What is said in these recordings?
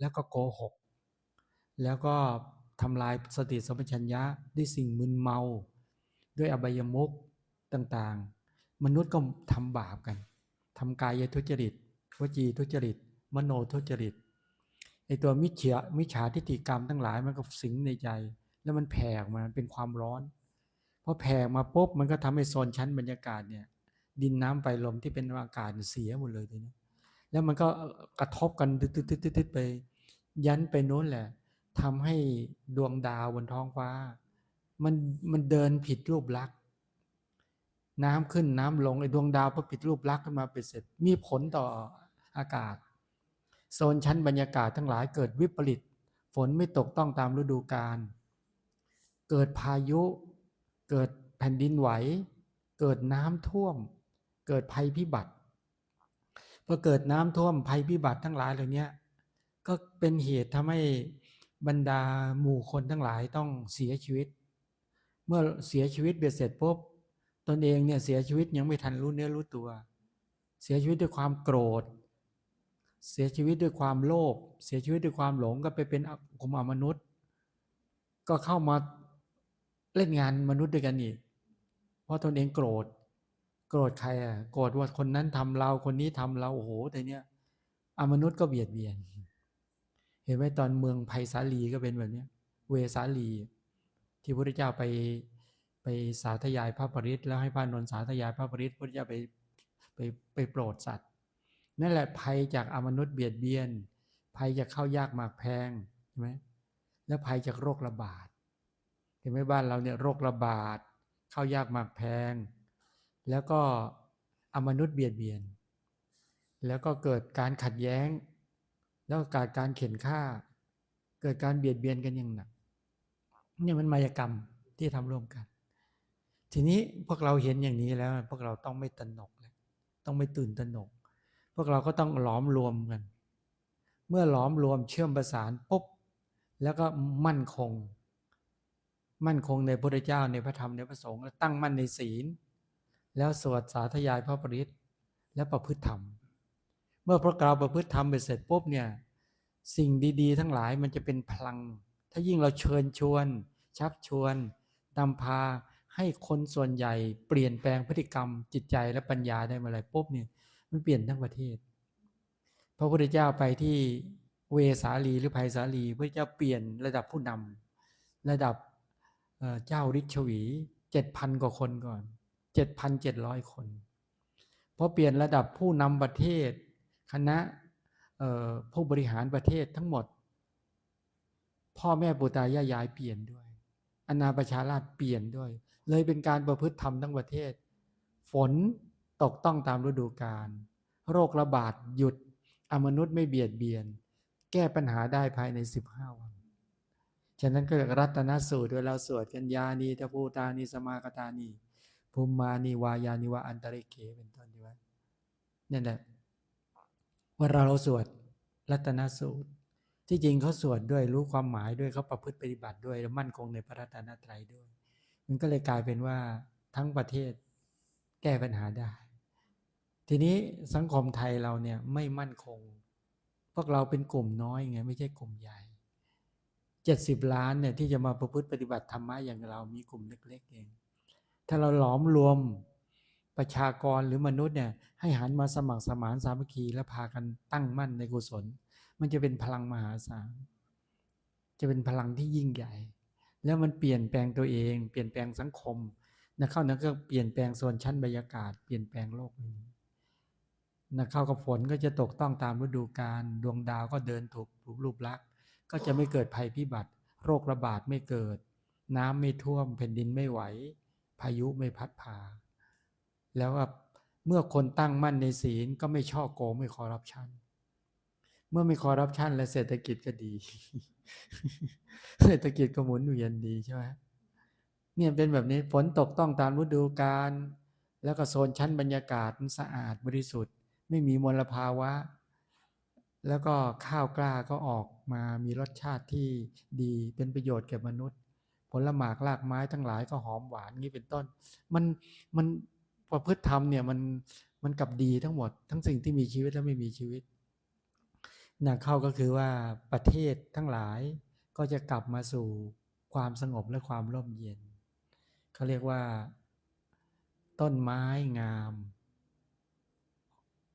แล้วก็โกหก แล้วก็ทำลายสติสัมปชัญญะด้วยสิ่งมึนเมา ด้วยอบายมุกต่างๆ มนุษย์ก็ทำบาปกันทำกายทุจริตวจีทุจริต มโนทุจริตไอตัวมิจฉามิจฉาทิฏฐิกรรมทั้งหลายมันก็สิงในใจ แล้วมันแผ่ออกมาเป็นความร้อนพอแผ่มาปุ๊บมันก็ทำให้โซนชั้นบรรยากาศเนี่ย ดินน้ำไฟลมที่เป็นอากาศเสียหมดเลยทีนี้ แล้วมันก็กระทบกันตึ๊ดๆๆไป ยันไปโน้นแหละทำให้ดวงดาวบนท้องฟ้า มันมันเดินผิดรูปลักษณ์น้ำขึ้นน้ำลงไอ้ดวงดาวพอผิดรูปลักษณ์ขึ้นมาเป็นเสร็จ มีผลต่ออากาศ โซนชั้นบรรยากาศทั้งหลายเกิดวิปริต ฝนไม่ตกต้องตามฤดูกาลเกิดพายุ เกิดแผ่นดินไหว เกิดน้ำท่วม เกิดภัยพิบัติ พอเกิดน้ำท่วมภัยพิบัติทั้งหลายเหล่านี้ก็เป็นเหตุทำให้บรรดาหมู่คนทั้งหลายต้องเสียชีวิต เมื่อเสียชีวิตเบียดเสร็จปุ๊บตนเองเนี่ยเสียชีวิตยังไม่ทันรู้เนื้อรู้ตัว เสียชีวิตด้วยความโกรธ เสียชีวิตด้วยความโลภเสียชีวิตด้วยความหลงก็ไปเป็นกลุ่มอมนุษย์ ก็เข้ามาเล่นงานมนุษย์ด้วยกันอีกเพราะตนเองโกรธ โกรธใครอะโกรธว่าคนนั้นทำเราคนนี้ทำเราโอ้โหแต่เนี้ยอมนุษย์ก็เบียดเบียน เห็นไหมตอนเมืองไผ่สาลีก็เป็นแบบนี้เวสาลี ที่พระพุทธเจ้าไปไปสาธยายพระปริตแล้วให้พระนนท์สาธยายพระปริตพระพุทธเจ้าไปไปไปโปรดสัตว์นั่นแหละภัยจากอมนุษย์เบียดเบียน ภัยจากเข้ายากหมากแพงใช่ไหมแล้วภัยจากโรคระบาดเห็นไหมบ้านเราเนี่ยโรคระบาดเข้ายากหมากแพง แล้วก็อมนุษย์เบียดเบียน แล้วก็เกิดการขัดแย้ง แล้วก็เกิดการเข็นฆ่า เกิดการเบียดเบียนกันอย่างหนักเนี่ยมันมายกรรมที่ทำร่วมกัน ทีนี้พวกเราเห็นอย่างนี้แล้ว พวกเราต้องไม่ตหนกเลยต้องไม่ตื่นตหนก พวกเราก็ต้องหลอมรวมกัน เมื่อหลอมรวมเชื่อมประสานปุ๊บแล้วก็มั่นคง มั่นคงในพระเจ้าในพระธรรมในพระสงฆ์แล้วตั้งมั่นในศีล แล้วสวดสาธยายพระปริตและประพฤติธรรม เมื่อพวกราประพฤติธรรมไปเสร็จปุ๊บเนี่ยสิ่งดีๆ ทั้งหลายมันจะเป็นพลัง ถ้ายิ่งเราเชิญชวน ชักชวนนำพาให้คนส่วนใหญ่ เปลี่ยนแปลงพฤติกรรม จิตใจและปัญญาได้เมื่อไรปุ๊บเนี่ยมันเปลี่ยนทั้งประเทศ พระพุทธเจ้าไปที่เวสาลีหรือภัยสาลีพระเจ้าเปลี่ยนระดับผู้นำระดับเจ้าฤทชวีเจ็ดพันกว่าคนก่อน เจ็ดพันเจ็ดร้อยคน พอเปลี่ยนระดับผู้นำประเทศ คณะผู้บริหารประเทศทั้งหมด พ่อแม่ปู่ตายายยายเปลี่ยนด้วยอนาประชาราชเปลี่ยนด้วย เลยเป็นการประพฤติธรรมทั้งประเทศ ฝนตกต้องตามฤดูกาลโรคระบาดหยุดอมนุษย์ไม่เบียดเบียน แก้ปัญหาได้ภายในสิบห้าวัน ฉะนั้นก็รัตนสูตรโดยเราสวดกันยานีตะพูตานีสมากตานี ภูมิมานีวายานิวาอันตริเกเป็นต้นดีวะนี่แหละว่าเราสวดรัตนสูตร ที่จริงเขาสวดด้วยรู้ความหมายด้วยเขาประพฤติปฏิบัติด้วย และมั่นคงในพระรัตนตรัยด้วย มันก็เลยกลายเป็นว่าทั้งประเทศแก้ปัญหาได้ ทีนี้สังคมไทยเราเนี่ยไม่มั่นคง พวกเราเป็นกลุ่มน้อยไงไม่ใช่กลุ่มใหญ่เจ็ดสิบล้านเนี่ยที่จะมาประพฤติปฏิบัติธรรมะอย่างเรามีกลุ่มเล็ก ๆ เอง ถ้าเราหลอมรวมประชากรหรือมนุษย์เนี่ยให้หันมาสมัครสมานสามัคคีและพากันตั้งมั่นในกุศล มันจะเป็นพลังมหาศาลจะเป็นพลังที่ยิ่งใหญ่ แล้วมันเปลี่ยนแปลงตัวเอง เปลี่ยนแปลงสังคมนะเข้านั้นก็เปลี่ยนแปลงโซนชั้นบรรยากาศเปลี่ยนแปลงโลกนี้นะเข้ากับฝนก็จะตกต้องตามฤดูกาลดวงดาวก็เดินถูกรูปลักษณ์ก็จะไม่เกิดภัยพิบัติ โรคระบาดไม่เกิด น้ำไม่ท่วมแผ่นดินไม่ไหว พายุไม่พัดพา แล้วเมื่อคนตั้งมั่นในศีลก็ไม่ช่อโกงไม่คอร์รัปชันเมื่อไม่คอร์รัปชันและเศรษฐกิจก็ดี เศรษฐกิจก็หมุนเวียนดีใช่ไหมเนี่ยเป็นแบบนี้ฝนตกต้องตามฤดูกาลแล้วก็โซนชั้นบรรยากาศสะอาดบริสุทธิ์ ไม่มีมลภาวะ แล้วก็ข้าวกล้าก็ออกมามีรสชาติที่ดีเป็นประโยชน์แก่มนุษย์ ผลหมากรากไม้ทั้งหลายก็หอมหวานนี้เป็นต้น มันมันประพฤติธรรมเนี่ยมันมันกับดีทั้งหมด ทั้งสิ่งที่มีชีวิตและไม่มีชีวิตหนักเข้าก็คือว่าประเทศทั้งหลายก็จะกลับมาสู่ความสงบและความร่มเย็นเขาเรียกว่า ต้นไม้งาม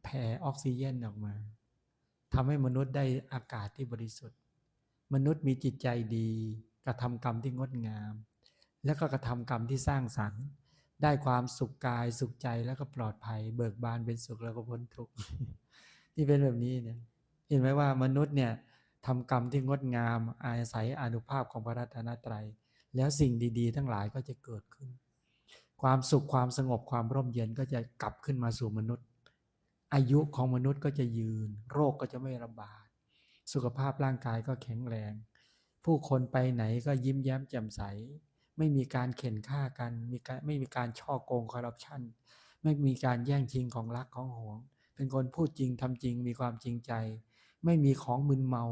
แผ่ออกซิเจนออกมาทำให้มนุษย์ได้อากาศที่บริสุทธิ์ มนุษย์มีจิตใจดี ระทำกรรมที่งดงาม แล้วก็กระทำกรรมที่สร้างสรรค์ ได้ความสุขกายสุขใจแล้วก็ปลอดภัย เบิกบานเป็นสุขแล้วก็พ้นทุกข์ที่เป็นแบบนี้เนี่ยเห็นไหมว่ามนุษย์เนี่ยทำกรรมที่งดงามอาศัยอนุภาพของพระรัตนตรัย แล้วสิ่งดี ๆ ทั้งหลายก็จะเกิดขึ้น ความสุขความสงบความร่มเย็นก็จะกลับขึ้นมาสู่มนุษย์ อายุของมนุษย์ก็จะยืน โรคก็จะไม่ระบาด สุขภาพร่างกายก็แข็งแรง ผู้คนไปไหนก็ยิ้มแย้มแจ่มใส ไม่มีการเข็นฆ่ากันมีการไม่มีการช่อโกงคอร์รัปชันไม่มีการแย่งชิงของรักของหวง เป็นคนพูดจริงทำจริงมีความจริงใจ ไม่มีของมึนเมา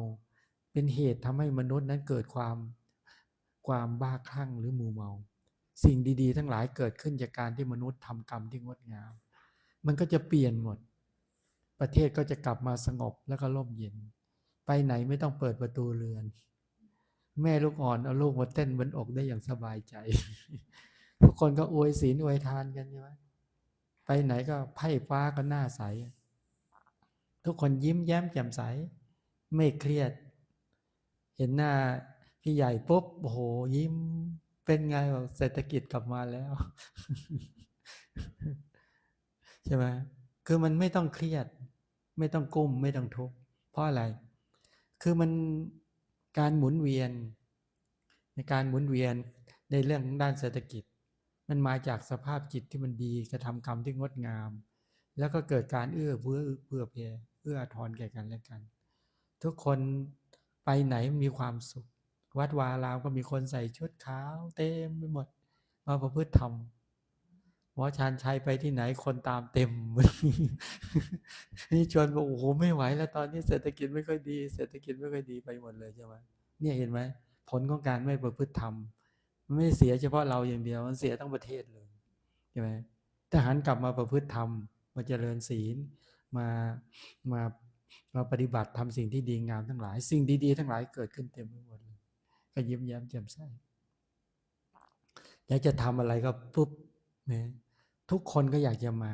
เป็นเหตุทำให้มนุษย์นั้นเกิดความความบ้าคลั่งหรือมูเมา สิ่งดีๆ ทั้งหลายเกิดขึ้นจากการที่มนุษย์ทำกรรมที่งดงาม มันก็จะเปลี่ยนหมด ประเทศก็จะกลับมาสงบแล้วก็ร่มเย็น ไปไหนไม่ต้องเปิดประตูเรือน แม่ลูกอ่อนเอาลูกมาเต้นบนอกได้อย่างสบายใจ ทุกคนก็อวยศีลอวยทานกันใช่ไหมไปไหนก็ไพ่ฟ้าก็หน้าใส ทุกคนยิ้มแย้มแจ่มใส ไม่เครียด เห็นหน้าพี่ใหญ่ปุ๊บโอ้โหยิ้มเป็นไงบอกเศรษฐกิจกลับมาแล้ว ใช่ไหมคือมันไม่ต้องเครียด ไม่ต้องกุ้มไม่ต้องทุกข์เพราะอะไร คือมัน การหมุนเวียน ในการหมุนเวียนในเรื่องด้านเศรษฐกิจ มันมาจากสภาพจิตที่มันดีกระทำกรรมที่งดงาม แล้วก็เกิดการเอื้อเพื่อเพื่อเพียเอื้อทอนแก่กันและกัน ทุกคนไปไหนมีความสุข วัดวารามก็มีคนใส่ชุดขาวเต็มไปหมดมาประพฤติธรรม หมอชานชัยไปที่ไหนคนตามเต็มนี่ชวนบอกโอ้โหไม่ไหวแล้วตอนนี้เศรษฐกิจไม่ค่อยดี เศรษฐกิจไม่ค่อยดีไปหมดเลยใช่ไหมเนี่ยเห็นไหมผลของการไม่ประพฤติธรรมไม่เสียเฉพาะเราอย่างเดียวมันเสียทั้งประเทศเลยใช่ไหมทหารกลับมาประพฤติธรรมมาเจริญศีลมามามาปฏิบัติทำสิ่งที่ดีงามทั้งหลาย สิ่งดีๆทั้งหลายเกิดขึ้นเต็มไปหมดเลยก็ยิ้มแย้มแจ่มใสแล้วจะทำอะไรก็ปุ๊บเนี่ย ทุกคนก็อยากจะมา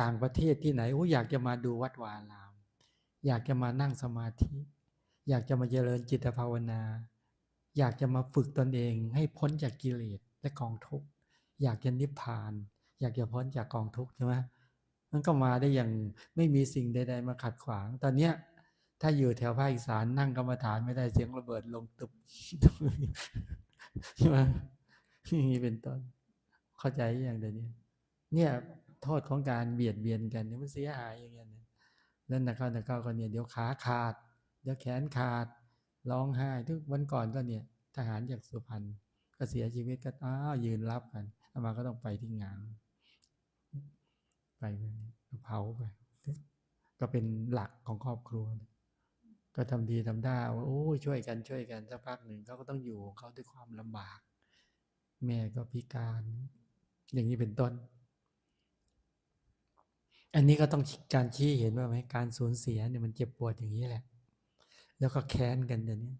ต่างประเทศที่ไหนโอ้อยากจะมาดูวัดวาลาม อยากจะมานั่งสมาธิ อยากจะมาเจริญจิตภาวนา อยากจะมาฝึกตนเองให้พ้นจากกิเลสและกองทุกข์อยากจะนิพพาน อยากจะพ้นจากกองทุกข์ใช่ไหมมันก็มาได้อย่างไม่มีสิ่งใด ๆ มาขัดขวาง ตอนเนี้ยถ้าอยู่แถวภาคอีสานนั่งกรรมฐานไม่ได้เสียงระเบิดลงตุบใช่ไหมนี่เป็นต้นเข้าใจอย่างเดียวนี้ เนี่ยโทษของการเบียดเบียนกันเนี่ยมันเสียหายอย่างเงี้ยแล้วนักเข้านักเข้าก็เนี่ยเดี๋ยวขาขาด เดี๋ยวแขนขาดร้องไห้ทุกวันก่อนก็เนี่ย ทหารจากสุพรรณก็เสียชีวิตก็อ้าวยืนรับกันอามาก็ต้องไปที่งาน ไปเผาไปก็เป็นหลักของครอบครัว ก็ทำดีทำได้ว่าโอ้ช่วยกันช่วยกันสักพักหนึ่งเขาก็ต้องอยู่เขาด้วยความลำบาก แม่ก็พิการ อย่างนี้เป็นต้น อันนี้ก็ต้องการชี้เห็นว่าไหมการสูญเสียเนี่ยมันเจ็บปวดอย่างนี้แหละ แล้วก็แค้นกันอย่างนี้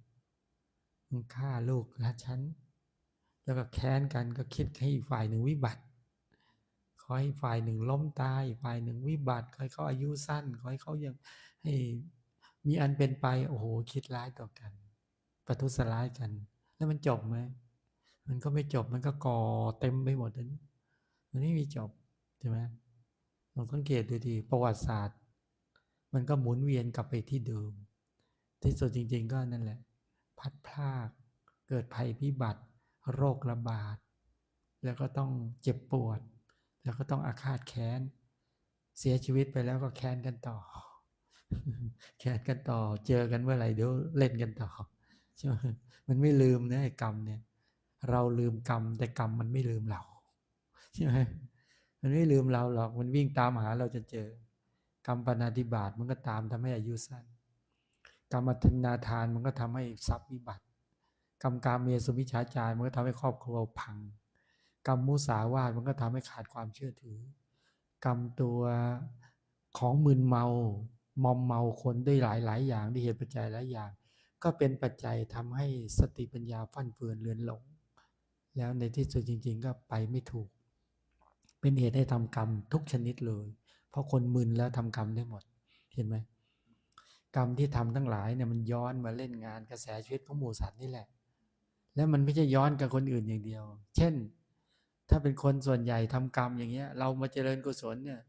มึงฆ่าลูกนะฉัน แล้วก็แค้นกันก็คิดให้ฝ่ายหนึ่งวิบัติขอให้ฝ่ายหนึ่งล้มตายฝ่ายหนึ่งวิบัติขอให้เขาอายุสั้นขอให้เขายังให้มีอันเป็นไปโอ้โหคิดร้ายต่อกัน ประทุษร้ายกัน แล้วมันจบไหมมันก็ไม่จบมันก็ก่อเต็มไปหมดนั้นมันไม่มีจบใช่ไหม องสังเกตดูดีประวัติศาสตร์ มันก็หมุนเวียนกลับไปที่เดิม ที่สุดจริง ๆ ก็นั่นแหละ พัดพลากเกิดภัยพิบัติ โรคระบาด แล้วก็ต้องเจ็บปวด แล้วก็ต้องอาฆาตแค้น เสียชีวิตไปแล้วก็แค้นกันต่อ แค้นกันต่อ เจอกันเมื่อไหร่เดี๋ยวเล่นกันต่อใช่ไหมมันไม่ลืมนะไอ้กรรมเนี่ย เราลืมกรรมแต่กรรมมันไม่ลืมเราใช่ไหม มันไม่ลืมเราหรอกมันวิ่งตามหาเราจะเจอกรรมปนาธิบาตมันก็ตามทำให้อายุสั้นกรรมธนาทานมันก็ทำให้ทรัพย์วิบัติกรรมการเมสุมิชาจารมันก็ทำให้ครอบครัวพัง กรรมมุสาวาทมันก็ทำให้ขาดความเชื่อถือ กรรมตัวของมึนเมามอมเมาคนด้วยหลายหลายอย่างด้วยเหตุปัจจัยหลายอย่าง ก็เป็นปัจจัยทำให้สติปัญญาฟั่นเฟือนเลือนหลง แล้วในที่สุดจริง ๆ ก็ไปไม่ถูก เป็นเหตุให้ทำกรรมทุกชนิดเลย เพราะคนมึนแล้วทำกรรมได้หมด เห็นไหมกรรมที่ทำทั้งหลายเนี่ยมันย้อนมาเล่นงานกระแสชีวิตของหมู่สัตว์นี่แหละ แล้วมันไม่ใช่ย้อนกับคนอื่นอย่างเดียว เช่น ถ้าเป็นคนส่วนใหญ่ทำกรรมอย่างเงี้ย เรามาเจริญกุศลเนี่ย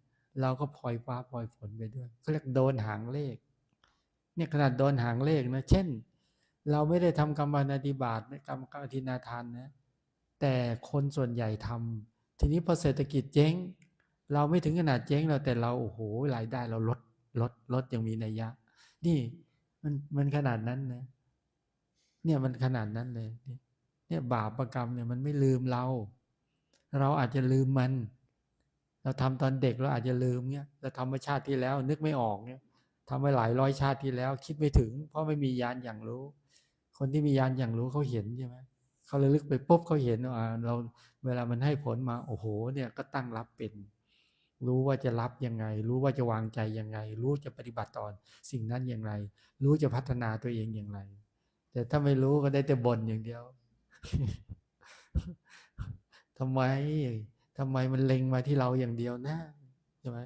เราก็พลอยฟ้าพลอยฝนไปด้วยเขาเรียกโดนหางเลข เนี่ยขนาดโดนหางเลขนะ เช่น เราไม่ได้ทำกรรมนาธิบาตกรรมกอธินาทานนะ แต่คนส่วนใหญ่ทำ ทีนี้พอเศรษฐกิจเจ๊ง เราไม่ถึงขนาดเจ๊งเราแต่เราโอ้โหรายได้เราลดลดลดยังมีนัยยะ นี่มันมันขนาดนั้นนะเนี่ยมันขนาดนั้นเลยเนี่ยบาปประกรรมเนี่ยมันไม่ลืมเรา เราอาจจะลืมมัน เราทำตอนเด็กเราอาจจะลืมเนี่ยเราทำมาชาติที่แล้วนึกไม่ออกเนี่ยทำไปหลายร้อยชาติที่แล้ว คิดไม่ถึง เพราะไม่มียานอย่างรู้ คนที่มียานอย่างรู้เขาเห็นใช่ไหม เขาเลยลึกไปปุ๊บเขาเห็นว่าเราเวลามันให้ผลมา โอ้โห เนี่ยก็ตั้งรับเป็น รู้ว่าจะรับยังไง รู้ว่าจะวางใจยังไง รู้จะปฏิบัติตอนสิ่งนั้นอย่างไร รู้จะพัฒนาตัวเองอย่างไร แต่ถ้าไม่รู้ก็ได้แต่บ่นอย่างเดียวทำไมทำไมมันเล็งมาที่เราอย่างเดียวนะใช่ไหม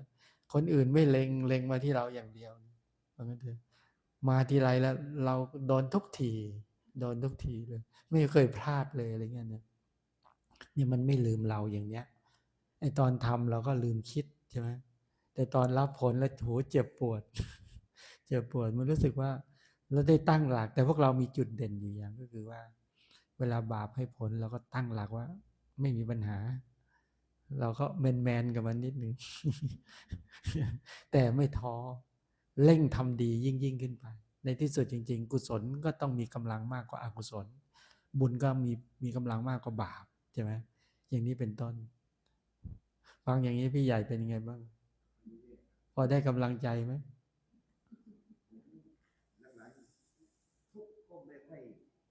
คนอื่นไม่เล็งเล็งมาที่เราอย่างเดียวเพราะงั้นเถอะมาทีไรแล้ว เราโดนทุกที โดนทุกทีเลย ไม่เคยพลาดเลยอะไรเงี้ยเนี่ยนี่มันไม่ลืมเราอย่างเนี้ยไอตอนทำเราก็ลืมคิดใช่ไหมแต่ตอนรับผลแล้วโหเจ็บปวด เจ็บปวดมันรู้สึกว่าเราได้ตั้งหลัก แต่พวกเรามีจุดเด่นอยู่อย่างก็คือว่า เวลาบาปให้ผลเราก็ตั้งหลักว่า ไม่มีปัญหา เราก็แมนแมนกับมันนิดหนึ่งแต่ไม่ท้อเร่งทำดียิ่งยิ่งขึ้นไป ในที่สุดจริง ๆ กุศลก็ต้องมีกำลังมากกว่าอากุศล บุญก็มีมีกำลังมากกว่าบาปใช่ไหมอย่างนี้เป็นต้น ฟังอย่างนี้พี่ใหญ่เป็นยังไงบ้าง พอได้กำลังใจไหมหลังๆทุกข์ก็ไม่ค่อย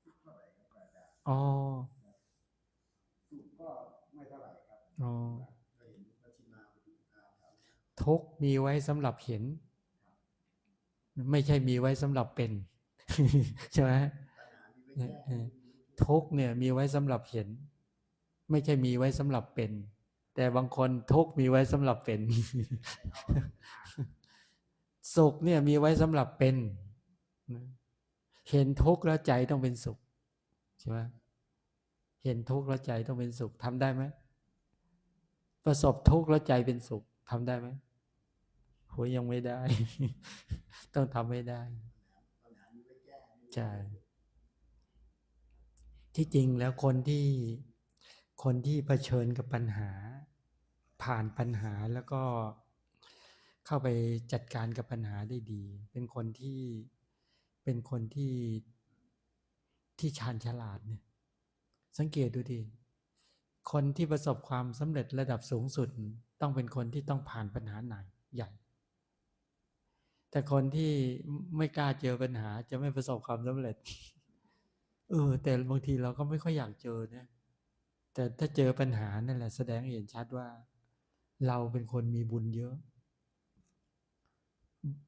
ทุกข์เท่าไหร่ครับอาจารย์อ๋อสุขก็ไม่เท่าไหร่ครับอ๋อเคยเห็นพัชินาบุญตามครับทุกข์มีไว้สำหรับเห็น ไม่ใช่มีไว้สำหรับเป็น ใช่ไหม ทุกเนี่ยมีไว้สำหรับเห็น ไม่ใช่มีไว้สำหรับเป็น แต่บางคนทุกมีไว้สำหรับเป็น สุขเนี่ยมีไว้สำหรับเป็น เห็นทุกข์แล้วใจต้องเป็นสุขใช่ไหมเห็นทุกข์แล้วใจต้องเป็นสุขทำได้ไหมประสบทุกข์แล้วใจเป็นสุขทำได้ไหมโหยังไม่ได้ ต้องทำให้ได้ปัญหามีไม่แก้ใช่ ที่จริงแล้วคนที่คนที่เผชิญกับปัญหา ผ่านปัญหาแล้วก็เข้าไปจัดการกับปัญหาได้ดี เป็นคนที่เป็นคนที่ที่ชาญฉลาดเนี่ย สังเกตดูดิคนที่ประสบความสำเร็จระดับสูงสุด ต้องเป็นคนที่ต้องผ่านปัญหาหนักใหญ่ แต่คนที่ไม่กล้าเจอปัญหาจะไม่ประสบความสำเร็จ เออ แต่บางทีเราก็ไม่ค่อยอยากเจอนะแต่ถ้าเจอปัญหานั่นแหละแสดงเห็นชัดว่า เราเป็นคนมีบุญเยอะ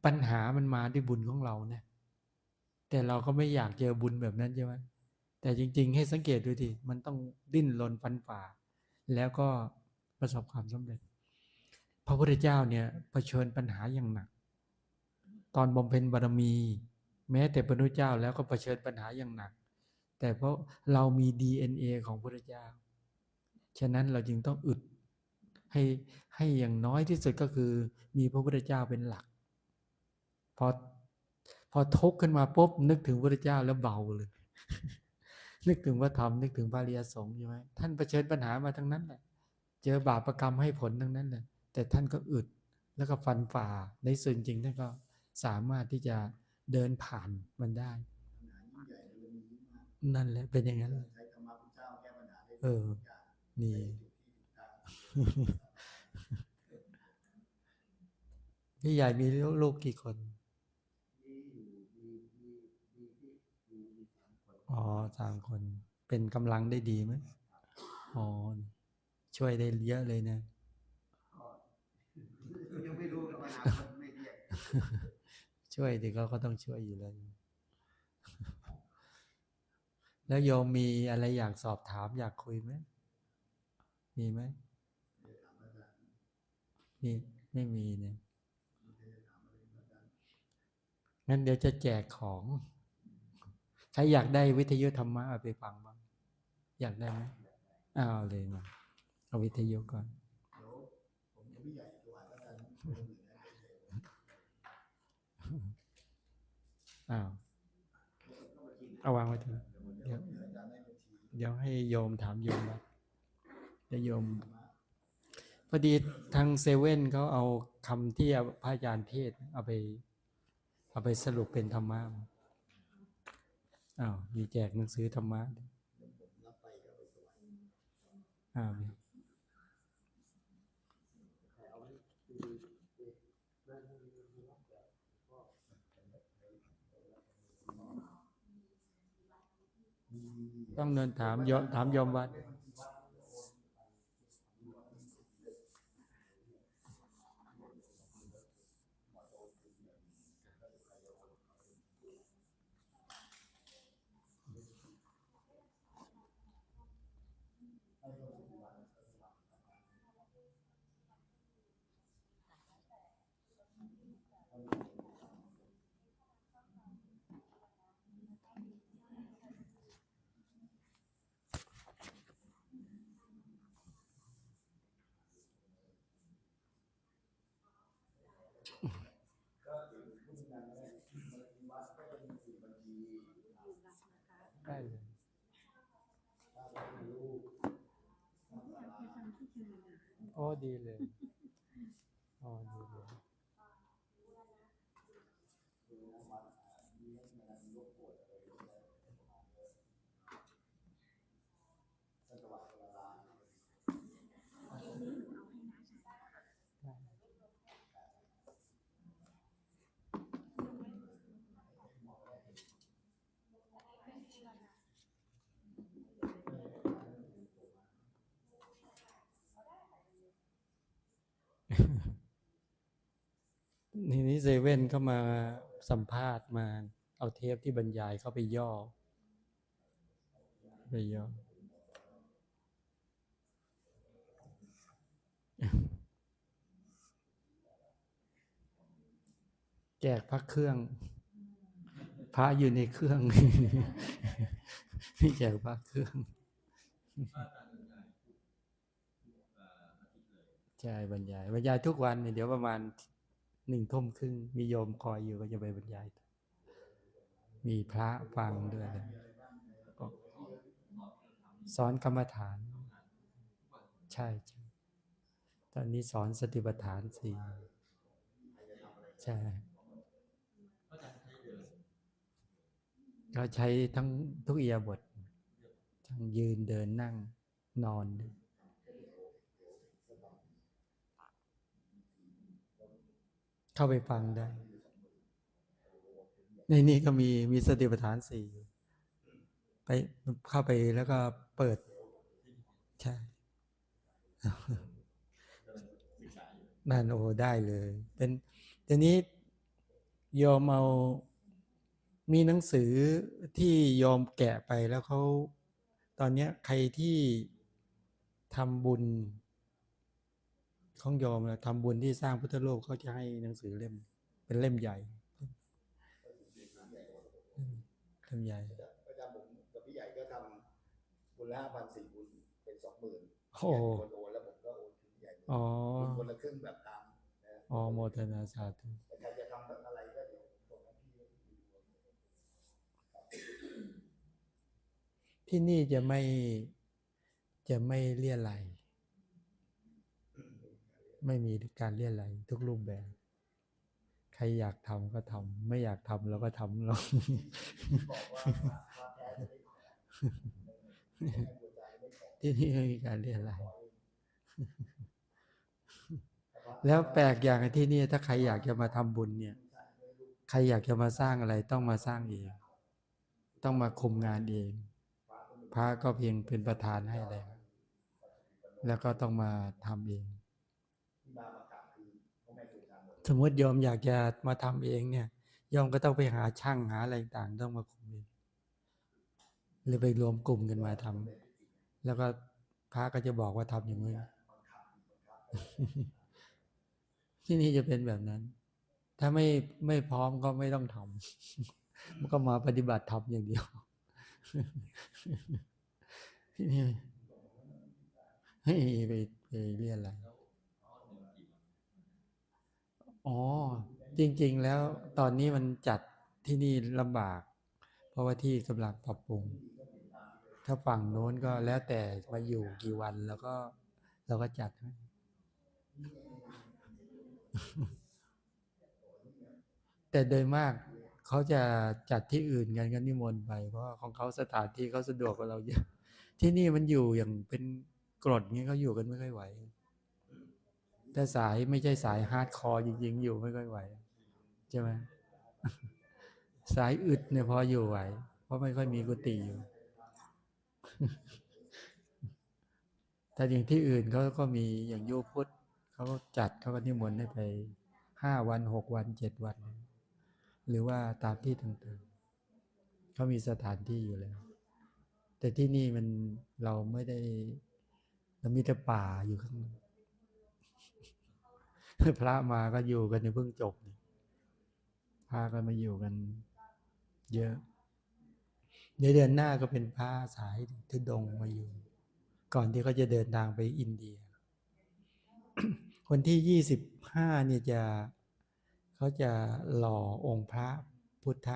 ปัญหามันมาด้วยบุญของเราเนี่ยแต่เราก็ไม่อยากเจอบุญแบบนั้นใช่ไหมแต่จริง ๆ ให้สังเกตดูดิมันต้องดิ้นรนฟันฝ่า แล้วก็ประสบความสำเร็จ พระพุทธเจ้าเนี่ยเผชิญปัญหาอย่างหนัก ตอนบำเพ็ญบารมี แม้แต่พระพุทธเจ้าแล้วก็เผชิญปัญหาอย่างหนัก แต่เพราะเรามี DNA ของพระเจ้า ฉะนั้นเราจึงต้องอึดให้ให้อย่างน้อยที่สุดก็คือ มีพระพุทธเจ้าเป็นหลัก พอพอทุกข์ขึ้นมาปุ๊บนึกถึงพระพุทธเจ้าแล้วเบาเลย นึกถึงพระธรรมนึกถึงพระริยสงฆ์ใช่ไหมท่านเผชิญปัญหามาทั้งนั้นแหละเจอบาปประกรรมให้ผลทั้งนั้นเลยแต่ท่านก็อึดแล้วก็ฟันฝ่าในส่วนจริงท่านก็สามารถที่จะเดินผ่านมันได้ นั่นแหละเป็นอย่างนั้นเลยใช้ธรรมะพุทธเจ้าแก้ปัญหาได้เออทุกอย่างนี่ในจุดที่ถูกต้องพี่ใหญ่มีลูกกี่คนมีอยู่มีมีมีที่มีมีสามคนอ๋อสามคน เป็นกำลังได้ดีไหมอ๋อ ช่วยได้เยอะเลยนะก็ยังไม่รู้กับอนาคตไม่เรียกช่วยดิเขาก็ต้องช่วยอยู่แล้ว แล้วโยมมีอะไรอยากสอบถามอยากคุยไหม มีไหมมีไม่มีเนี่ยงั้นเดี๋ยวจะแจกของ ใครอยากได้วิทยุธรรมะเอาไปฟังบ้าง อยากได้ไหมอ้าวเลยมาเอาวิทยุก่อนเดี๋ยวผมกับพี่ใหญ่ถวายพระอาจารย์องค์หนึ่งนะอ้าวเอาวางไว้เถอะ เดี๋ยวให้โยมถามโยมนะเดี๋ยวโยม พอดีทางเซเว่นเขาเอาคำที่พระอาจารย์เทศเอาไป เอาไปสรุปเป็นธรรมะอ้าวมีแจกหนังสือธรรมะอ้าว ใครเอาไว้คือคือเรื่องนี้คือรับแบบก็มี ต้องเดินถามยอมถามยอมวัด ได้เลยโอ้ดี เลยอ๋อดีเลยทีนี้เซเว่นก็มาสัมภาษณ์มาเอาเทปที่บรรยายเข้าไปย่อ ไปย่อ แจกพระเครื่อง พระอยู่ในเครื่องนี่แจกพระเครื่องใช่บรรยาย บรรยายทุกวันเนี่ยเดี๋ยวประมาณ หนึ่งทุ่มครึ่งมีโยมคอยอยู่ก็จะไปบรรยาย มีพระฟังด้วยเลยก็สอนกรรมฐาน ใช่ใช่ตอนนี้สอนสติปัฏฐานสี่ใช่ก็ใช้ทั้งทุกเอียบททั้งยืนเดินนั่งนอนด้วย เข้าไปฟังได้ ในนี้ก็มีมีสติปัฏฐานสี่ไปเข้าไปแล้วก็เปิด ใช่นั่นโอ้ได้เลย เป็นทีนี้โยมเอามีหนังสือที่โยมแกะไปแล้วเขาตอนนี้ใครที่ทำบุญ ของโยมนะทำบุญที่สร้างพุทธโลกเขาจะให้หนังสือเล่ม เป็นเล่มใหญ่เล่มใหญ่ประจำผมกับพี่ใหญ่ก็ทำบุญละห้าพันสี่บุญเป็นสองหมื่นโอ้คนโอนแล้วผมก็โอนคืนพี่ใหญ่หมดอ๋อคนละครึ่งแบบตามนะอ๋อโมทนาสาธุแต่ใครจะทำแบบอะไรก็เดี๋ยวส่งให้พี่ที่นี่จะไม่จะไม่เลี่ยไร ไม่มีการเลี่ยไรทุกรูปแบบ ใครอยากทำก็ทำไม่อยากทำเราก็ทำเราบอกว่าว่าแท้จะไม่ขอให้บูชาไม่ขอที่นี่ไม่มีการเลี่ยไร แล้วแปลกอย่างที่นี่ถ้าใครอยากจะมาทำบุญเนี่ย ใครอยากจะมาสร้างอะไรต้องมาสร้างเอง ต้องมาคุมงานเอง พระก็เพียงเป็นประธานให้แล้วแล้วก็ต้องมาทำเอง สมมติโยมอยากจะมาทำเองเนี่ยโยมก็ต้องไปหาช่างหาอะไรต่างต้องมาคุมเองหรือไปรวมกลุ่มกันมาทำแล้วก็พระก็จะบอกว่าทำอย่างนี้ที่นี่จะเป็นแบบนั้น ถ้าไม่ไม่พร้อมก็ไม่ต้องทำมันก็มาปฏิบัติธรรมอย่างเดียวที่นี่เฮ้ไปไปเรียนอะไร อ๋อ จริง ๆ แล้วตอนนี้มันจัดที่นี่ลำบาก เพราะว่าที่กำลังปรับปรุง ถ้าฝั่งโน้นก็แล้วแต่มาอยู่กี่วันแล้วก็เราก็จัดใแต่โดยมากเขาจะจัดที่อื่นกันก็นิมนต์ไป เพราะของเขาสถานที่เขาสะดวกกว่าเราเยอะที่นี่มันอยู่อย่างเป็นกรดเงี้ยเขาอยู่กันไม่ค่อยไหว แต่สายไม่ใช่สายฮาร์ดคอร์จริงๆ อยู่ไม่ค่อยไหวใช่ไหมสายอึดเนี่ยพออยู่ไหว เพราะไม่ค่อยมีกุฏิอยู่แต่อย่างที่อื่นเขาก็มีอย่างโยพุทธเขาก็จัดเขาก็นิมนต์ให้ไปห้าวันหกวันเจ็ดวัน หรือว่าตามที่ต่างๆเขามีสถานที่อยู่แล้ว แต่ที่นี่มันเราไม่ได้เรามีแต่ป่าอยู่ข้างใน พระมาก็อยู่กันในเพิ่งจบพระก็มาอยู่กัน เยอะเดี๋ยวเดือนหน้าก็เป็นพระสายทุดงมาอยู่ ก่อนที่เขาจะเดินทางไปอินเดีย คนที่ยี่สิบห้าเนี่ยจะเขาจะหล่อองค์พระพุทธ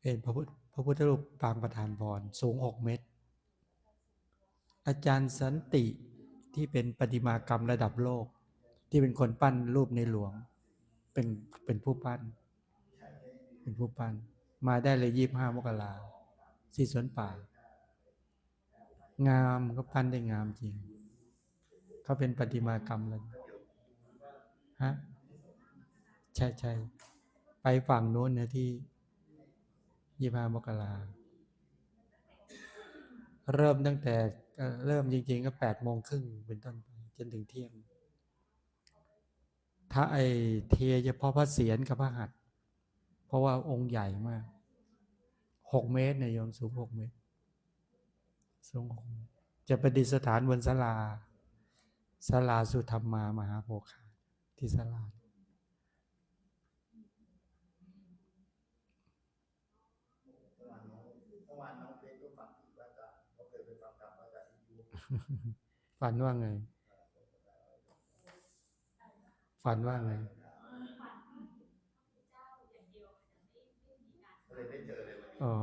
เป็นพระพุทธพระพุทธรูปปางประธานพรสูงหกเมตร อาจารย์สันติที่เป็นประติมากรรมระดับโลก ที่เป็นคนปั้นรูปในหลวง เป็นเป็นผู้ปั้น เป็นผู้ปั้น มาได้เลยยี่ห้ามกราที่สวนป่า งามก็ปั้นได้งามจริง เขาเป็นประติมากรรมเลยฮะใช่ใช่ไปฝั่งโน้นนะที่ยี่ห้ามกราเริ่มตั้งแต่เอ่อเริ่มจริง ๆ ก็แปดโมงครึ่งเป็นต้นไปจนถึงเที่ยง ถ้าไอเทเฉพาะพระเศียรกับพระหัตถ์เพราะว่าองค์ใหญ่มากหกเมตรเนี่ยโยมสูงหกเมตรสูงหกเมตรจะประดิษฐานบนศาลาศาลาสุธรรมามหาโพคาที่ศาลาเมื่อวานน้องเมื่อวานน้องเพชรก็ฟังอีกว่าจะเขาเคยไปฟังธรรมอาจารย์ที่ยูฝันว่าไง ฝันว่าไงก็เลยได้เจอเลยวันนี้อ๋อ